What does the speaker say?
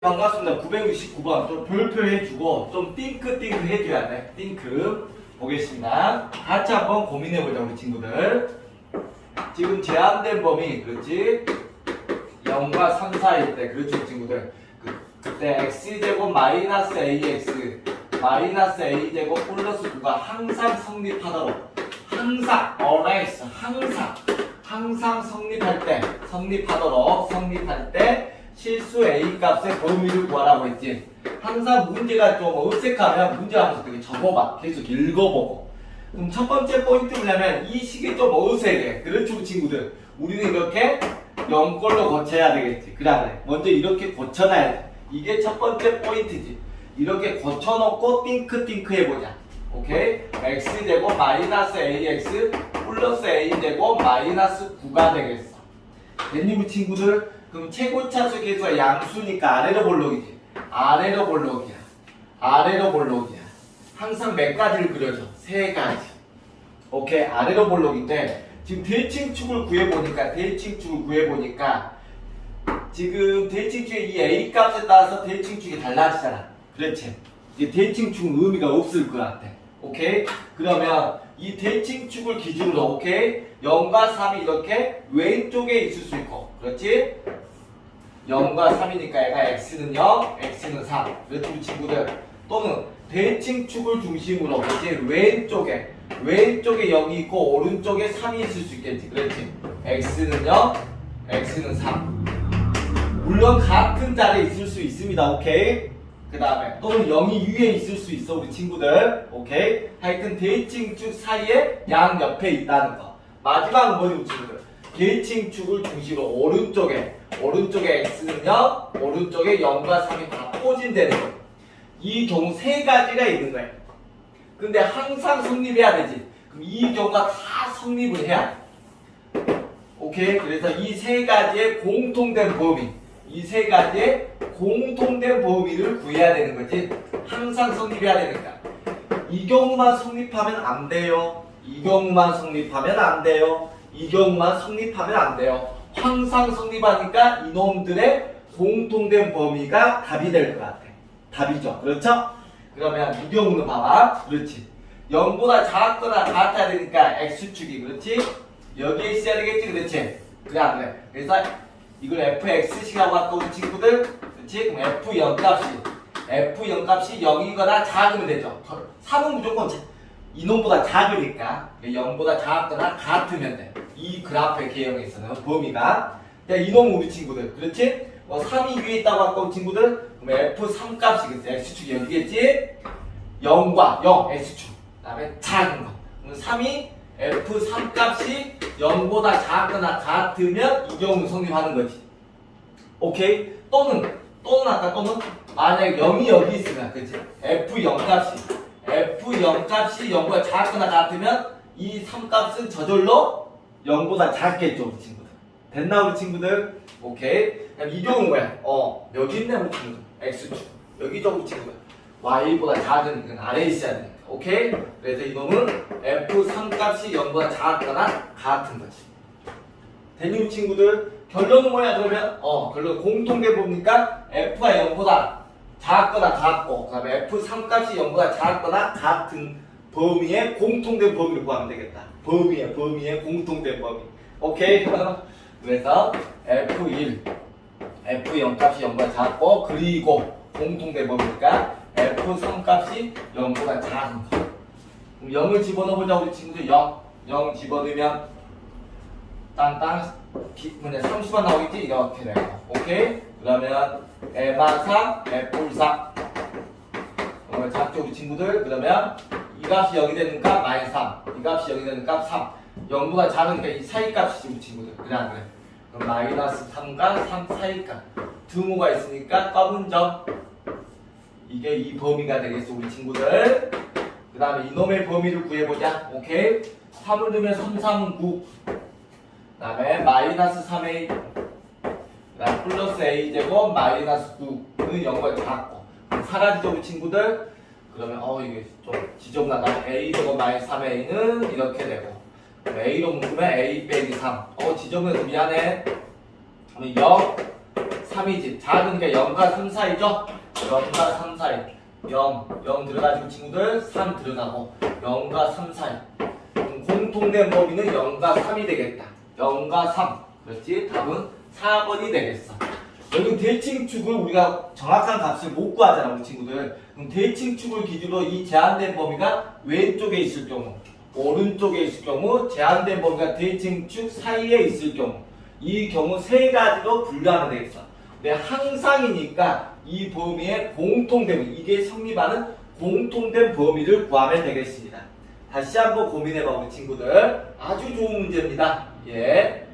반갑습니다. 969번 좀 별표 해주고 좀 띵크 띵크 해줘야 돼. 띵크 보겠습니다. 같이 한번 고민해보자 우리 친구들. 지금 제한된 범위 그렇지? 0과 3 사이일 때 그렇지 친구들. 그, 그때 x제곱 마이너스 ax 마이너스 a제곱 플러스 9가 항상 성립하도록 항상 always 항상 항상 성립할 때 성립하도록 성립할 때 실수 a 값의 범위를 구하라고 했지. 항상 문제가 좀 어색하면 문제 하면서 되게 적어봐. 계속 읽어보고. 그럼 첫 번째 포인트 뭐냐면 이 식이 좀 어색해. 그렇죠 우리 친구들? 우리는 이렇게 0걸로 고쳐야 되겠지. 그래 먼저 이렇게 고쳐놔야 돼. 이게 첫 번째 포인트지. 이렇게 고쳐놓고 띵크 띵크 해보자 오케이? x제곱 마이너스 ax 플러스 a제곱 마이너스 9가 되겠어. 됐니 우리 친구들? 그럼 최고차수 계수가 양수니까 아래로 볼록이지. 아래로 볼록이야. 아래로 볼록이야. 항상 몇 가지를 그려줘? 세 가지. 오케이? 아래로 볼록인데 지금 대칭축을 구해보니까 대칭축을 구해보니까 지금 대칭축의 이 a 값에 따라서 대칭축이 달라지잖아. 그렇지? 이제 대칭축은 의미가 없을 것 같아 오케이? 그러면 이 대칭 축을 기준으로 오케이? 0과 3이 이렇게 왼쪽에 있을 수 있고 그렇지? 0과 3이니까 얘가 x는 0 x는 3 그렇지 우리 친구들. 또는 대칭 축을 중심으로 그렇지? 왼쪽에. 왼쪽에 0이 있고 오른쪽에 3이 있을 수 있겠지 그렇지? x는 0 x는 3 물론 같은 자리에 있을 수 있습니다. 오케이? 그 다음에 또는 0이 위에 있을 수 있어 우리 친구들. 오케이? 하여튼 대칭축 사이에 양 옆에 있다는 거. 마지막은 뭐니 우리 친구들? 대칭축을 중심으로 오른쪽에 오른쪽에 x는 0, 오른쪽에 0과 3이 다 포진되는 거. 이 경우 세 가지가 있는 거예요. 근데 항상 성립해야 되지. 그럼 이 경우가 다 성립을 해야 돼. 오케이. 그래서 이 세 가지의 공통된 범위, 이 세 가지의 공통된 범위를 구해야 되는 거지. 항상 성립해야 되니까. 이 경우만 성립하면 안 돼요. 이 경우만 성립하면 안 돼요. 이 경우만 성립하면 안 돼요. 항상 성립하니까 이놈들의 공통된 범위가 답이 될 것 같아. 답이죠. 그렇죠? 그러면 이 경우는 봐봐. 그렇지. 0보다 작거나 같아야 되니까 x축이 그렇지? 여기에 있어야 되겠지 그렇지? 그래 안 그래? 그래서 이걸 fx식이라고 할까 우리 친구들? 그렇지? 그럼 f 0 값이 f 0 값이 0이거나 작으면 되죠 3은 무조건 자- 이놈보다 작으니까 0보다 작거나 같으면 돼 이 그래프의 개형에서는 범위가 이놈은 우리 친구들 그렇지? 뭐 3이 위에 있다고 우리 친구들? 그럼 f 3 값이겠지 x축이 여기겠지? 0과 0 x축 그 다음에 작은 거 그럼 3이 F3 값이 0보다 작거나 같으면 이 경우는 성립하는 거지. 오케이? 또는, 또는 아까 또는 만약 0이 여기 있으면, 그치? F0 값이, F0 값이 0보다 작거나 같으면 이 3 값은 저절로 0보다 작겠죠, 우리 친구들. 됐나, 우리 친구들? 오케이? 그럼 이 뭐야? 어, 여기 있네, 우리 친구들. X축. 여기죠, 우리 친구들. Y보다 작은 건 아래에 있어야 되니까. 오케이? 그래서 이놈은 F3 값이 0보다 작거나 같은 거지. 대님 친구들, 결론은 뭐야, 그러면? 어, 결론 공통된 보니까 F가 0보다 작거나 같고, 그 다음에 F3 값이 0보다 작거나 같은 범위의 공통된 범위를 구하면 되겠다. 범위의, 범위의 공통된 범위. 오케이? 그래서 F1, F0 값이 0보다 작고, 그리고 공통된 범위니까 F3 값이 0보다 작은 거. 그럼 0을 집어넣어보자, 우리 친구들. 0. 0 집어넣으면, 기- 뭐냐, 30만 나오겠지? 이렇게 돼요. 오케이? 그러면, 에마 3, F 4. 그러면 작죠, 우리 친구들. 그러면, 이 값이 0이 되는 값, 마이너스 3. 이 값이 0이 되는 값, 3. 0보다 작으니까 이 사이 값이지, 우리 친구들. 그래, 안 그래? 그럼 마이너스 3과 3 사이 값. 등호가 있으니까 검은 점. 이게 이 범위가 되겠어 우리 친구들 그 다음에 이놈의 범위를 구해보자 오케이 3을 넣으면 3, 3, 9 그 다음에 마이너스 3a 그 다음 플러스 a제곱 마이너스 9는 0과 같고 사라지죠 우리 친구들 그러면 어 이게 좀 지저분하다 a제곱 마이너스 3a는 이렇게 되고 A로 묶으면 A 빼기 3. 어, 지정해서 미안해. 그러면 0, 3이지. 작으니까 0과 3 사이죠? 0과 3 사이. 0, 0 들어가지고 친구들 3 들어가고 0과 3 사이. 공통된 범위는 0과 3이 되겠다. 0과 3. 그렇지? 답은 4번이 되겠어. 여기 대칭축을 우리가 정확한 값을 못 구하잖아, 우리 친구들. 그럼 대칭축을 기준으로 이 제한된 범위가 왼쪽에 있을 경우, 오른쪽에 있을 경우, 제한된 범위가 대칭축 사이에 있을 경우, 이 경우 세 가지로 분류하면 되겠어. 근데 항상이니까 이 범위의 공통된, 이게 성립하는 공통된 범위를 구하면 되겠습니다. 다시 한번 고민해봐, 우리 친구들. 아주 좋은 문제입니다. 예.